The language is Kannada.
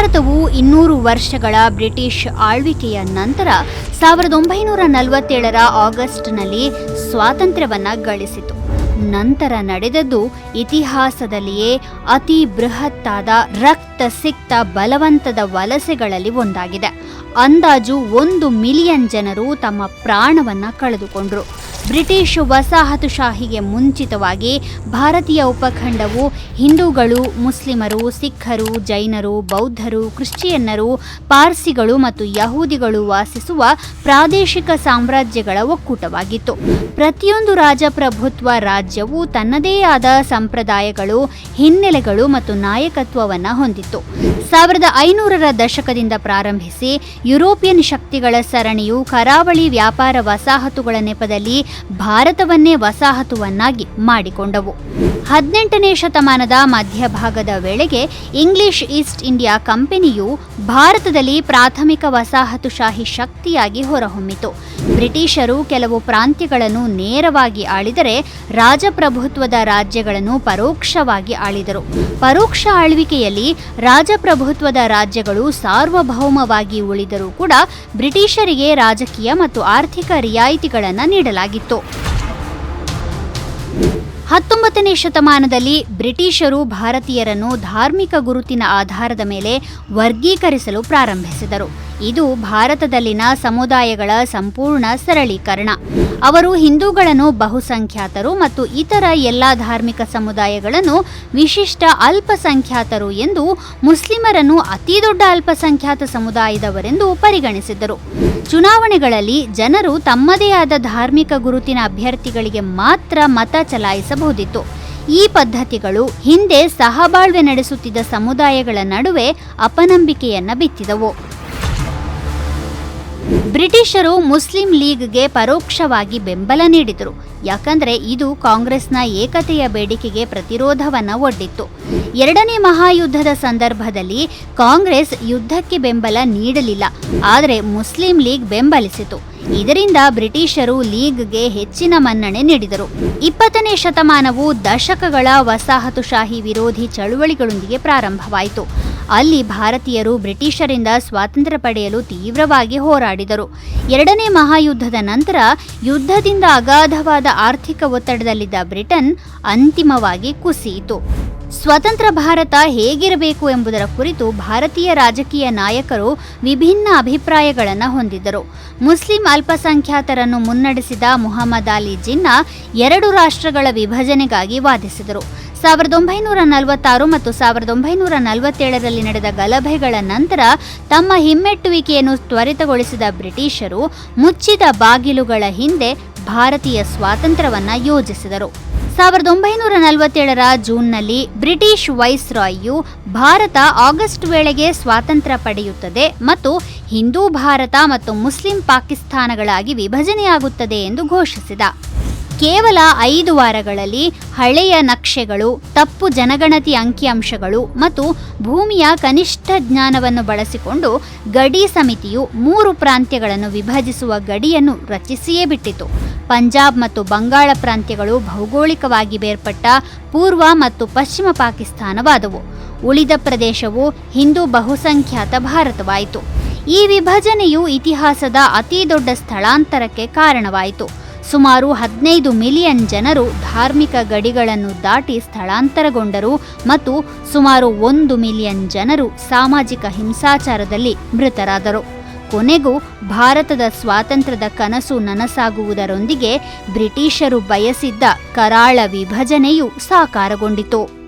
ಭಾರತವು ಇನ್ನೂರು ವರ್ಷಗಳ ಬ್ರಿಟಿಷ್ ಆಳ್ವಿಕೆಯ ನಂತರ ಸಾವಿರದ ಒಂಬೈನೂರ ನಲವತ್ತೇಳರ ಆಗಸ್ಟ್ನಲ್ಲಿ ಸ್ವಾತಂತ್ರ್ಯವನ್ನು ಗಳಿಸಿತು. ನಂತರ ನಡೆದದ್ದು ಇತಿಹಾಸದಲ್ಲಿಯೇ ಅತಿ ಬೃಹತ್ತಾದ ರಕ್ತ ಸಿಕ್ತ ಬಲವಂತದ ವಲಸೆಗಳಲ್ಲಿ ಒಂದಾಗಿದೆ. ಅಂದಾಜು ಒಂದು ಮಿಲಿಯನ್ ಜನರು ತಮ್ಮ ಪ್ರಾಣವನ್ನ ಕಳೆದುಕೊಂಡ್ರು. ಬ್ರಿಟಿಷ್ ವಸಾಹತುಶಾಹಿಗೆ ಮುಂಚಿತವಾಗಿ ಭಾರತೀಯ ಉಪಖಂಡವು ಹಿಂದೂಗಳು, ಮುಸ್ಲಿಮರು, ಸಿಖ್ಖರು, ಜೈನರು, ಬೌದ್ಧರು, ಕ್ರಿಶ್ಚಿಯನ್ನರು, ಪಾರ್ಸಿಗಳು ಮತ್ತು ಯಹೂದಿಗಳು ವಾಸಿಸುವ ಪ್ರಾದೇಶಿಕ ಸಾಮ್ರಾಜ್ಯಗಳ ಒಕ್ಕೂಟವಾಗಿತ್ತು. ಪ್ರತಿಯೊಂದು ರಾಜಪ್ರಭುತ್ವ ರಾಜ್ಯವು ತನ್ನದೇ ಆದ ಸಂಪ್ರದಾಯಗಳು, ಹಿನ್ನೆಲೆಗಳು ಮತ್ತು ನಾಯಕತ್ವವನ್ನು ಹೊಂದಿತ್ತು. ಸಾವಿರದ ಐನೂರರ ದಶಕದಿಂದ ಪ್ರಾರಂಭಿಸಿ ಯುರೋಪಿಯನ್ ಶಕ್ತಿಗಳ ಸರಣಿಯು ಕರಾವಳಿ ವ್ಯಾಪಾರ ವಸಾಹತುಗಳ ನೆಪದಲ್ಲಿ ಭಾರತವನ್ನೇ ವಸಾಹತುವನ್ನಾಗಿ ಮಾಡಿಕೊಂಡವು. ಹದಿನೆಂಟನೇ ಶತಮಾನದ ಮಧ್ಯಭಾಗದ ವೇಳೆಗೆ ಇಂಗ್ಲಿಷ್ ಈಸ್ಟ್ ಇಂಡಿಯಾ ಕಂಪನಿಯು ಭಾರತದಲ್ಲಿ ಪ್ರಾಥಮಿಕ ವಸಾಹತುಶಾಹಿ ಶಕ್ತಿಯಾಗಿ ಹೊರಹೊಮ್ಮಿತು. ಬ್ರಿಟಿಷರು ಕೆಲವು ಪ್ರಾಂತ್ಯಗಳನ್ನು ನೇರವಾಗಿ ಆಳಿದರೆ ರಾಜಪ್ರಭುತ್ವದ ರಾಜ್ಯಗಳನ್ನು ಪರೋಕ್ಷವಾಗಿ ಆಳಿದರು. ಪರೋಕ್ಷ ಆಳ್ವಿಕೆಯಲ್ಲಿ ರಾಜಪ್ರಭುತ್ವದ ರಾಜ್ಯಗಳು ಸಾರ್ವಭೌಮವಾಗಿ ಉಳಿದರೂ ಕೂಡ ಬ್ರಿಟಿಷರಿಗೆ ರಾಜಕೀಯ ಮತ್ತು ಆರ್ಥಿಕ ರಿಯಾಯಿತಿಗಳನ್ನು ನೀಡಲಾಗಿತ್ತು. ಹತ್ತೊಂಬತ್ತನೇ ಶತಮಾನದಲ್ಲಿ ಬ್ರಿಟಿಷರು ಭಾರತೀಯರನ್ನು ಧಾರ್ಮಿಕ ಗುರುತಿನ ಆಧಾರದ ಮೇಲೆ ವರ್ಗೀಕರಿಸಲು ಪ್ರಾರಂಭಿಸಿದರು. ಇದು ಭಾರತದಲ್ಲಿನ ಸಮುದಾಯಗಳ ಸಂಪೂರ್ಣ ಸರಳೀಕರಣ. ಅವರು ಹಿಂದೂಗಳನ್ನು ಬಹುಸಂಖ್ಯಾತರು ಮತ್ತು ಇತರ ಎಲ್ಲ ಧಾರ್ಮಿಕ ಸಮುದಾಯಗಳನ್ನು ವಿಶಿಷ್ಟ ಅಲ್ಪಸಂಖ್ಯಾತರು ಎಂದು ಮುಸ್ಲಿಮರನ್ನು ಅತಿದೊಡ್ಡ ಅಲ್ಪಸಂಖ್ಯಾತ ಸಮುದಾಯದವರೆಂದು ಪರಿಗಣಿಸಿದ್ದರು. ಚುನಾವಣೆಗಳಲ್ಲಿ ಜನರು ತಮ್ಮದೇ ಆದ ಧಾರ್ಮಿಕ ಗುರುತಿನ ಅಭ್ಯರ್ಥಿಗಳಿಗೆ ಮಾತ್ರ ಮತ ಚಲಾಯಿಸಬಹುದಿತ್ತು. ಈ ಪದ್ಧತಿಗಳು ಹಿಂದೆ ಸಹಬಾಳ್ವೆ ನಡೆಸುತ್ತಿದ್ದ ಸಮುದಾಯಗಳ ನಡುವೆ ಅಪನಂಬಿಕೆಯನ್ನ ಬಿತ್ತಿದವು. ಬ್ರಿಟಿಷರು ಮುಸ್ಲಿಂ ಲೀಗ್ಗೆ ಪರೋಕ್ಷವಾಗಿ ಬೆಂಬಲ ನೀಡಿದರು. ಯಾಕಂದರೆ ಇದು ಕಾಂಗ್ರೆಸ್ನ ಏಕತೆಯ ಬೇಡಿಕೆಗೆ ಪ್ರತಿರೋಧವನ್ನು ಒಡ್ಡಿತ್ತು. ಎರಡನೇ ಮಹಾಯುದ್ಧದ ಸಂದರ್ಭದಲ್ಲಿ ಕಾಂಗ್ರೆಸ್ ಯುದ್ಧಕ್ಕೆ ಬೆಂಬಲ ನೀಡಲಿಲ್ಲ. ಆದರೆ ಮುಸ್ಲಿಂ ಲೀಗ್ ಬೆಂಬಲಿಸಿತು. ಇದರಿಂದ ಬ್ರಿಟಿಷರು ಲೀಗ್ಗೆ ಹೆಚ್ಚಿನ ಮನ್ನಣೆ ನೀಡಿದರು. ಇಪ್ಪತ್ತನೇ ಶತಮಾನವು ದಶಕಗಳ ವಸಾಹತುಶಾಹಿ ವಿರೋಧಿ ಚಳುವಳಿಗಳೊಂದಿಗೆ ಪ್ರಾರಂಭವಾಯಿತು. ಅಲ್ಲಿ ಭಾರತೀಯರು ಬ್ರಿಟಿಷರಿಂದ ಸ್ವಾತಂತ್ರ್ಯ ಪಡೆಯಲು ತೀವ್ರವಾಗಿ ಹೋರಾಡಿದರು. ಎರಡನೇ ಮಹಾಯುದ್ಧದ ನಂತರ ಯುದ್ಧದಿಂದ ಅಗಾಧವಾದ ಆರ್ಥಿಕ ಒತ್ತಡದಲ್ಲಿದ್ದ ಬ್ರಿಟನ್ ಅಂತಿಮವಾಗಿ ಕುಸಿಯಿತು. ಸ್ವತಂತ್ರ ಭಾರತ ಹೇಗಿರಬೇಕು ಎಂಬುದರ ಕುರಿತು ಭಾರತೀಯ ರಾಜಕೀಯ ನಾಯಕರು ವಿಭಿನ್ನ ಅಭಿಪ್ರಾಯಗಳನ್ನು ಹೊಂದಿದ್ದರು. ಮುಸ್ಲಿಂ ಅಲ್ಪಸಂಖ್ಯಾತರನ್ನು ಮುನ್ನಡೆಸಿದ ಮುಹಮ್ಮದ್ ಅಲಿ ಜಿನ್ನಾ ಎರಡು ರಾಷ್ಟ್ರಗಳ ವಿಭಜನೆಗಾಗಿ ವಾದಿಸಿದರು. ಸಾವಿರದ ಒಂಬೈನೂರ ನಲವತ್ತಾರು ಮತ್ತು ಸಾವಿರದ ಒಂಬೈನೂರ ನಲವತ್ತೇಳರಲ್ಲಿ ನಡೆದ ಗಲಭೆಗಳ ನಂತರ ತಮ್ಮ ಹಿಮ್ಮೆಟ್ಟುವಿಕೆಯನ್ನು ತ್ವರಿತಗೊಳಿಸಿದ ಬ್ರಿಟಿಷರು ಮುಚ್ಚಿದ ಬಾಗಿಲುಗಳ ಹಿಂದೆ ಭಾರತೀಯ ಸ್ವಾತಂತ್ರ್ಯವನ್ನು ಯೋಜಿಸಿದರು. ಸಾವಿರದ ಒಂಬೈನೂರ ನಲವತ್ತೇಳರ ಜೂನ್ನಲ್ಲಿ British viceroy Bharat August ವೇಳೆಗೆ ಸ್ವಾತಂತ್ರ್ಯ ಪಡೆಯುತ್ತದೆ ಮತ್ತು ಹಿಂದೂ ಭಾರತ ಮತ್ತು ಮುಸ್ಲಿಂ ಪಾಕಿಸ್ತಾನಗಳಾಗಿ ವಿಭಜನೆಯಾಗುತ್ತದೆ ಎಂದು ಘೋಷಿಸಿದ. ಕೇವಲ ಐದು ವಾರಗಳಲ್ಲಿ ಹಳೆಯ ನಕ್ಷೆಗಳು, ತಪ್ಪು ಜನಗಣತಿ ಅಂಕಿಅಂಶಗಳು ಮತ್ತು ಭೂಮಿಯ ಕನಿಷ್ಠ ಜ್ಞಾನವನ್ನು ಬಳಸಿಕೊಂಡು ಗಡಿ ಸಮಿತಿಯು ಮೂರು ಪ್ರಾಂತ್ಯಗಳನ್ನು ವಿಭಜಿಸುವ ಗಡಿಯನ್ನು ರಚಿಸಿಯೇ ಬಿಟ್ಟಿತು. ಪಂಜಾಬ್ ಮತ್ತು ಬಂಗಾಳ ಪ್ರಾಂತ್ಯಗಳು ಭೌಗೋಳಿಕವಾಗಿ ಬೇರ್ಪಟ್ಟ ಪೂರ್ವ ಮತ್ತು ಪಶ್ಚಿಮ ಪಾಕಿಸ್ತಾನವಾದವು. ಉಳಿದ ಪ್ರದೇಶವು ಹಿಂದೂ ಬಹುಸಂಖ್ಯಾತ ಭಾರತವಾಯಿತು. ಈ ವಿಭಜನೆಯು ಇತಿಹಾಸದ ಅತಿ ದೊಡ್ಡ ಸ್ಥಳಾಂತರಕ್ಕೆ ಕಾರಣವಾಯಿತು. ಸುಮಾರು ಹದಿನೈದು ಮಿಲಿಯನ್ ಜನರು ಧಾರ್ಮಿಕ ಗಡಿಗಳನ್ನು ದಾಟಿ ಸ್ಥಳಾಂತರಗೊಂಡರು ಮತ್ತು ಸುಮಾರು ಒಂದು ಮಿಲಿಯನ್ ಜನರು ಸಾಮಾಜಿಕ ಹಿಂಸಾಚಾರದಲ್ಲಿ ಮೃತರಾದರು. ಕೊನೆಗೂ ಭಾರತದ ಸ್ವಾತಂತ್ರ್ಯದ ಕನಸು ನನಸಾಗುವುದರೊಂದಿಗೆ ಬ್ರಿಟಿಷರು ಬಯಸಿದ್ದ ಕರಾಳ ವಿಭಜನೆಯು ಸಾಕಾರಗೊಂಡಿತು.